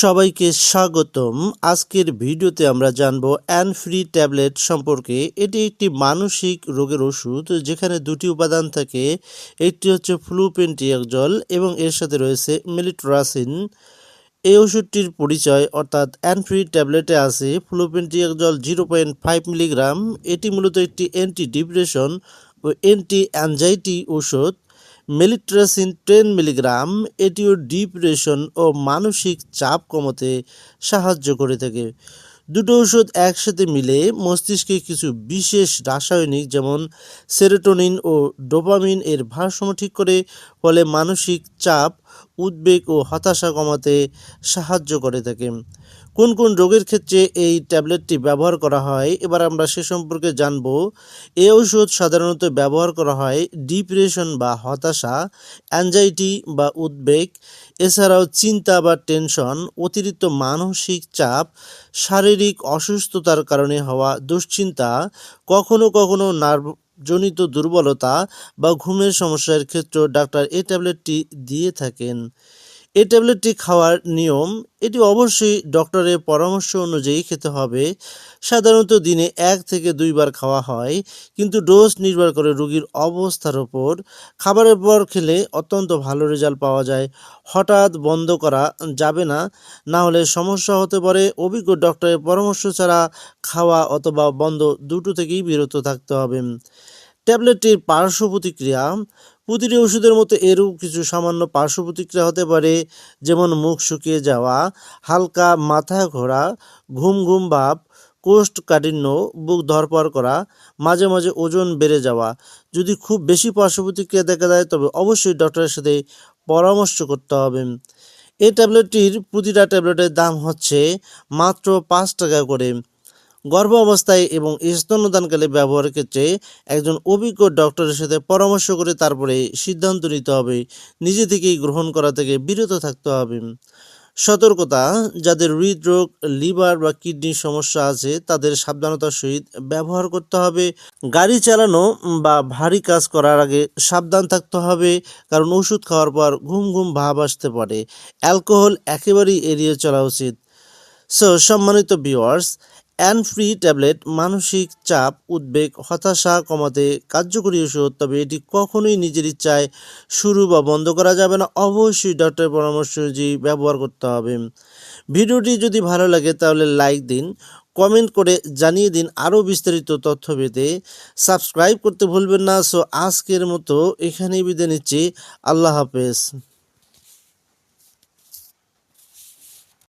সবাইকে স্বাগতম। আজকের ভিডিওতে আমরা জানব অ্যানফ্রি ট্যাবলেট সম্পর্কে। এটি একটি মানসিক রোগের ওষুধ যেখানে দুটি উপাদান থাকে। একটি হচ্ছে ফ্লুপেন্টিয়াকজল এবং এর সাথে রয়েছে মেলিট্রাসিন। এই ওষুধটির পরিচয় অর্থাৎ অ্যানফ্রি ট্যাবলেটে আছে flupentixol zero point five milligram. এটি মূলত একটি অ্যান্টি ডিপ্রেশন ও অ্যান্টি অ্যাংজাইটি ওষুধ মেলিট্রাসিন টেন মিলিগ্রাম, এটিও ডিপ্রেশন ও মানসিক চাপ কমাতে সাহায্য করে থাকে। দুটো ওষুধ একসাথে মিলে মস্তিষ্কে কিছু বিশেষ রাসায়নিক যেমন সেরোটোনিন ও ডোপামিন এর ভারসাম্য ঠিক করে, ফলে মানসিক চাপ উদ্বেগ ও হতাশা কমাতে সাহায্য করে থাকে। কোন কোন রোগের ক্ষেত্রে এই ট্যাবলেটটি ব্যবহার করা হয়? এবার আমরা সে সম্পর্কে জানব। এ ওষুধ সাধারণত ব্যবহার করা হয় ডিপ্রেশন বা হতাশা, অ্যাংজাইটি বা উদ্বেগ, এছাড়াও চিন্তা বা টেনশন, অতিরিক্ত মানসিক চাপ, শারীরিক অসুস্থতার কারণে হওয়া দুশ্চিন্তা, কখনো কখনো নার্ভ জনিত দুর্বলতা বা ঘুমের সমস্যার ক্ষেত্রেও ডাক্তার এই ট্যাবলেটটি দিয়ে থাকেন। এই ট্যাবলেটটি খাওয়ার নিয়ম, এটি অবশ্যই ডক্টরের পরামর্শ অনুযায়ী খেতে হবে। সাধারণত দিনে এক থেকে দুইবার খাওয়া হয়, কিন্তু ডোজ নির্ভর করে রোগীর অবস্থার ওপর। খাবারের পর খেলে অত্যন্ত ভালো রেজাল্ট পাওয়া যায়। হঠাৎ বন্ধ করা যাবে না না হলে সমস্যা হতে পারে। অভিজ্ঞ ডক্টরের পরামর্শ ছাড়া খাওয়া অথবা বন্ধ দুটো থেকেই বিরত থাকতে হবে। ট্যাবলেটটির পার্শ্ব প্রতিক্রিয়া। প্রতিটি ওষুধের মতো এরও কিছু সামান্য পার্শ্ব প্রতিক্রিয়া হতে পারে, যেমন মুখ শুকিয়ে যাওয়া, হালকা মাথা ঘোরা, ঘুম ঘুম ভাব, কোষ্ঠকাঠিন্য, বুক ধরপড় করা, মাঝে মাঝে ওজন বেড়ে যাওয়া। যদি খুব বেশি পার্শ্ব প্রতিক্রিয়া দেখা দেয়, তবে অবশ্যই ডক্টরের সাথে পরামর্শ করতে হবে। এই ট্যাবলেটটির প্রতিটা ট্যাবলেটের দাম হচ্ছে মাত্র পাঁচ টাকা করে। গর্ভ অবস্থায় এবং স্তন্যদানকালে ব্যবহারের ক্ষেত্রে একজন অভিজ্ঞ ডক্টরের সাথে পরামর্শ করে তারপরে সিদ্ধান্ত নিতে হবে। নিজে থেকেই গ্রহণ করা থেকে বিরত থাকতে হবে। সতর্কতা, যাদের হৃদরোগ, লিভার বা কিডনির সমস্যা আছে, তাদের সাবধানতার সহিত ব্যবহার করতে হবে। গাড়ি চালানো বা ভারী কাজ করার আগে সাবধান থাকতে হবে, কারণ ওষুধ খাওয়ার পর ঘুম ঘুম ভাব আসতে পারে। অ্যালকোহল একেবারেই এড়িয়ে চলা উচিত। সো সম্মানিত ভিউয়ার্স অ্যান ফ্রি ট্যাবলেট মানসিক চাপ, উদ্বেগ, হতাশা কমাতে কার্যকরী ওষুধ, তবে এটি কখনোই নিজের ইচ্ছায় শুরু বা বন্ধ করা যাবে না। অবশ্যই ডক্টরের পরামর্শ অনুযায়ী ব্যবহার করতে হবে। ভিডিওটি যদি ভালো লাগে তাহলে লাইক দিন, কমেন্ট করে জানিয়ে দিন আরও বিস্তারিত তথ্য পেতে। সাবস্ক্রাইব করতে ভুলবেন না। সো আজকের মতো এখানেই বিদায় নিচ্ছি। আল্লাহ হাফেজ।